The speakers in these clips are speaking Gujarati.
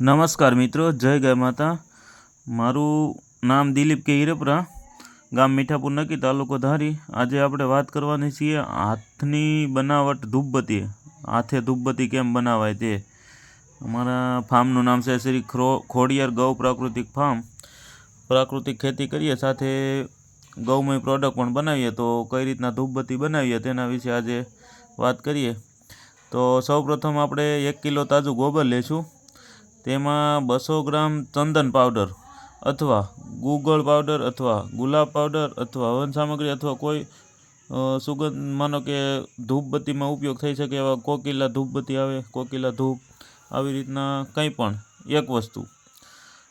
નમસ્કાર મિત્રો, જય ગાય માતા. મારું નામ દિલીપ કે હિરપરા ગામ મીઠાપુર નક્કી તાલુકો ધારી. આજે આપણે વાત કરવાની છીએ હાથની બનાવટ ધૂપબત્તી. હાથે ધૂપબત્તી કેમ બનાવાય તે. અમારા ફાર્મનું નામ છે શ્રી ખરો ખોડિયાર ગૌ પ્રાકૃતિક ફાર્મ. પ્રાકૃતિક ખેતી કરીએ, સાથે ગૌમય પ્રોડક્ટ પણ બનાવીએ. તો કઈ રીતના ધૂપબત્તી બનાવીએ તેના વિશે આજે વાત કરીએ. તો સૌપ્રથમ આપણે એક કિલો તાજું ગોબર લઈશું તેમાં બસો ગ્રામ ચંદન પાવડર અથવા ગુગળ પાવડર અથવા ગુલાબ પાવડર અથવા હવન સામગ્રી અથવા કોઈ સુગંધ, માનો કે ધૂપબત્તીમાં ઉપયોગ થઈ શકે એવા કોકિલા ધૂપબત્તી આવે, કોકિલા ધૂપ આવી રીતના કંઈ પણ, એક વસ્તુ.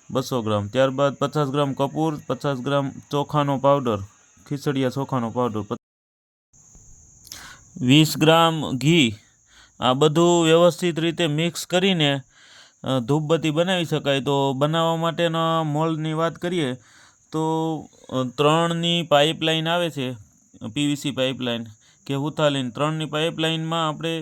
બસો ગ્રામ. ત્યારબાદ પચાસ ગ્રામ કપૂર, પચાસ ગ્રામ ચોખાનો પાવડર, ખીચડિયા ચોખાનો પાવડર વીસ ગ્રામ ઘી. આ બધું વ્યવસ્થિત રીતે મિક્સ કરીને ધૂપબત્તી બનાવી શકાય. તો બનાવવા માટેના મોલ્ડની વાત કરીએ, તો ત્રણની પાઇપલાઇન આવે છે, પીવીસી પાઇપલાઇન, કે હુથાલીન ત્રણની પાઇપલાઇનમાં આપણે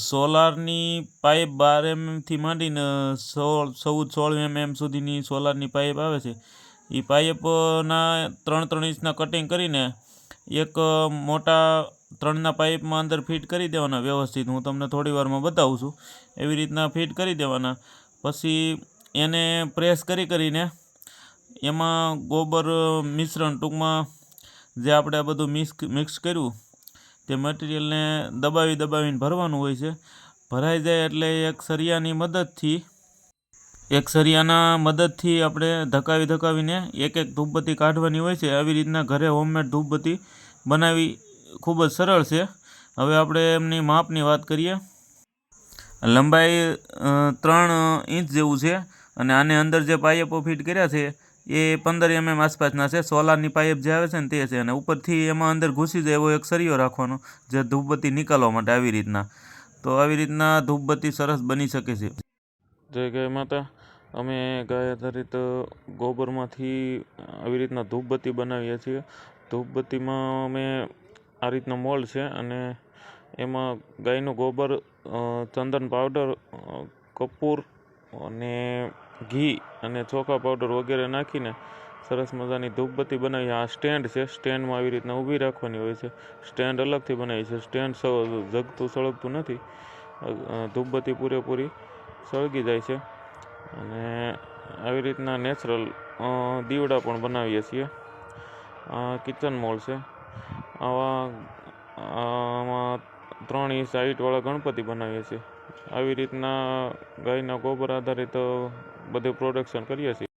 સોલારની પાઇપ બાર એમએમથી માંડીને સોળ, ચૌદ, સોળ એમએમ સુધીની સોલારની પાઇપ આવે છે. એ પાઇપના ત્રણ ત્રણ ઇંચના કટિંગ કરીને એક મોટા ત્રણના પાઇપમાં અંદર ફિટ કરી દેવાના વ્યવસ્થિત. હું તમને થોડી વારમાં બતાવું છું. એવી રીતના ફિટ કરી દેવાના. પછી એને પ્રેસ કરી કરીને એમાં ગોબર મિશ્રણ ટૂંકમાં જે આપણે આ બધું મિક્સ મિક્સ કર્યું, તે મટીરિયલને દબાવી દબાવીને ભરવાનું હોય છે. ભરાઈ જાય એટલે એક સરિયાની મદદથી, એક સરિયાના મદદથી આપણે ધકાવી ધકાવીને એક એક ધૂપબત્તી કાઢવાની હોય છે. આવી રીતના ઘરે હોમમેડ ધૂપબત્તી બનાવી ખૂબ જ સરળ છે. હવે આપણે એમની માપની વાત કરીએ. લંબાઈ ત્રણ ઇંચ જેવું છે અને આને અંદર જે પાઇપો ફિટ કર્યા છે, એ પંદર એમએમ આસપાસના છે. સોલારની પાઇપ જે આવે છે ને તે છે અને ઉપરથી એમાં અંદર ઘૂસી જાય એવો એક સરિયો રાખવાનો, જે ધૂપબત્તી નીકાળવા માટે આવી રીતના. તો આવી રીતના ધૂપબત્તી સરસ બની શકે છે. જય ગાય માતા. અમે ગાય આધારિત ગોબરમાંથી આવી રીતના ધૂપબત્તી બનાવીએ છીએ. ધૂપબત્તીમાં અમે આ રીતનો મોલ્ડ છે અને એમાં ગાયનું ગોબર ચંદન પાવડર કપૂર અને ઘી અને ચોખા પાવડર વગેરે નાખીને સરસ મજાની ધૂપબત્તી બનાવી. આ સ્ટેન્ડ છે, સ્ટેન્ડમાં આવી રીતના ઊભી રાખવાની હોય છે. સ્ટેન્ડ અલગથી બનાવી છે. સ્ટેન્ડ જગતું સળગતું નથી. ધૂપબત્તી પૂરેપૂરી સળગી જાય છે અને આવી રીતના નેચરલ દીવડા પણ બનાવીએ છીએ. આ કિચન મોલ છે. આવા, આમાં ત્રણ ઇંચ હાઈટવાળા ગણપતિ બનાવીએ છીએ. આવી રીતના ગાયના ગોબર આધારિત બધે પ્રોડક્શન કરીએ છીએ.